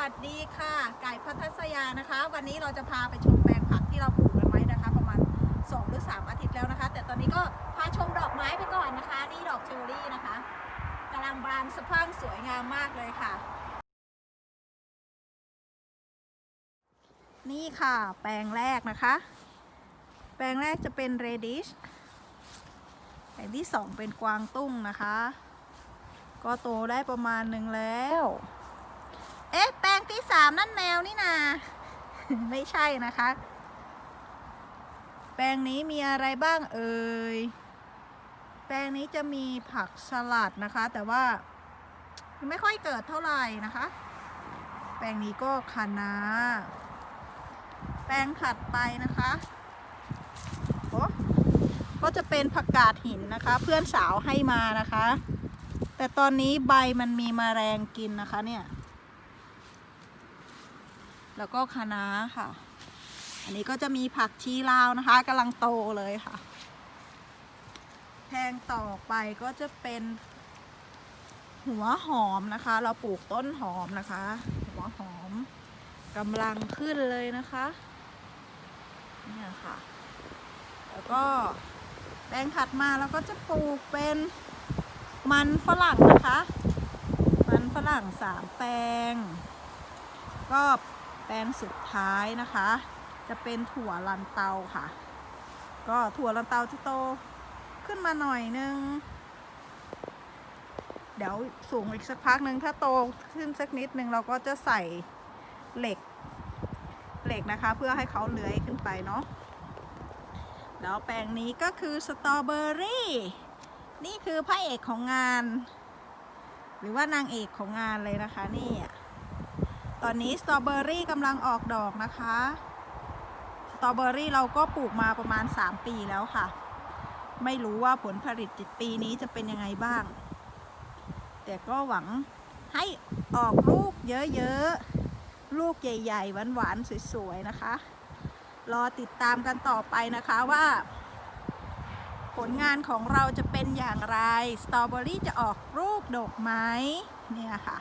วัสดีค่ะ ไก่พัทสยานะคะ วันนี้เราจะพาไปชมแปลงผักที่เราปลูกกันไว้นะคะ ประมาณ 2 หรือ 3 อาทิตย์แล้วนะคะ แต่ตอนนี้ก็พาชมดอกไม้ไปก่อนนะคะ นี่ดอกเชอรี่นะคะกำลังบานสะพรั่งสวยงามมากเลยค่ะ นี่ค่ะ แปลงแรกนะคะ แปลงแรกจะเป็นเรดิชแปลงที่สองเป็นกวางตุ้งนะคะ ก็โตได้ประมาณหนึ่งแล้ว เอ๊ะ แปลงที่สามนั่นแมวนี่นา ไม่ใช่นะคะ แปลงนี้มีอะไรบ้างเอ่ย แปลงนี้จะมีผักสลัดนะคะ แต่ว่าไม่ค่อยเกิดเท่าไหร่นะคะ แปลงนี้ก็คะน้า แปลงถัดไปนะคะโอ้ก็จะเป็นผักกาดหินนะคะ เพื่อนสาวให้มานะคะ แต่ตอนนี้ใบมันมีมแมลงกินนะคะเนี่ย แล้วก็คะน้าค่ะ อันนี้ก็จะมีผักชีลาวนะคะกำลังโตเลยค่ะ แพงต่อไปก็จะเป็นหัวหอมนะคะ เราปลูกต้นหอมนะคะ หัวหอมกำลังขึ้นเลยนะคะเนี่ยค่ะ แล้วก็แปลงถัดมาเราก็จะปลูกเป็นมันฝรั่งนะคะ มันฝรั่งสามแปลง ก็ ปลงสุดท้ายนะคะ จะเป็นถั่วลันเตาค่ะ ก็ถั่วลันเตาจะโตขึ้นมาหน่อยนึง เดี๋ยวสูงอีกสักพักหนึ่งถ้าโตขึ้นสักนิดนึงเราก็จะใส่เหล็กเหล็กนะคะ เพื่อให้เขาเลื้อยขึ้นไปเนาะแล้วแปลงนี้ก็คือสตรอเบอรี่นี่คือพระเอกของงาน หรือว่านางเอกของงานเลยนะคะนี่อะ ตอนนี้สตรอเบอรี่กำลังออกดอกนะคะ สตรอเบอรี่เราก็ปลูกมาประมาณ 3 ปีแล้วค่ะ ไม่รู้ว่าผลผลิตปีนี้จะเป็นยังไงบ้าง แต่ก็หวังให้ออกลูกเยอะๆ ลูกใหญ่ๆ หวานๆ สวยๆ นะคะ รอติดตามกันต่อไปนะคะว่า ผลงานของเราจะเป็นอย่างไร สตรอเบอรี่จะออกรูปดกไหมเนี่ยค่ะ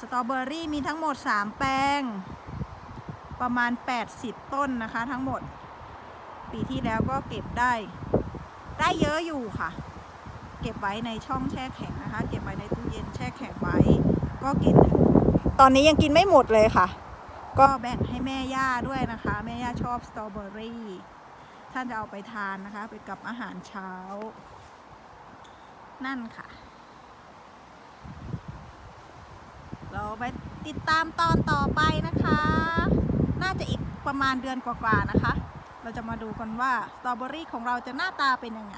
สตรอเบอรี่มีทั้งหมด 3 แปลง ประมาณ 80 ต้นนะคะทั้งหมด ปีที่แล้วก็เก็บได้ ได้เยอะอยู่ค่ะ เก็บไว้ในช่องแช่แข็งนะคะ เก็บไว้ในตู้เย็นแช่แข็งไว้ ก็กิน ตอนนี้ยังกินไม่หมดเลยค่ะ ก็แบ่งให้แม่ย่าด้วยนะคะ แม่ย่าชอบสตรอเบอรี่ ท่านจะเอาไปทานนะคะไปกับอาหารเช้า นั่นค่ะ เราไปติดตามตอนต่อไปนะคะ น่าจะอีกประมาณเดือนกว่าๆนะคะ เราจะมาดูกันว่าสตรอเบอรี่ของเราจะหน้าตาเป็นยังไง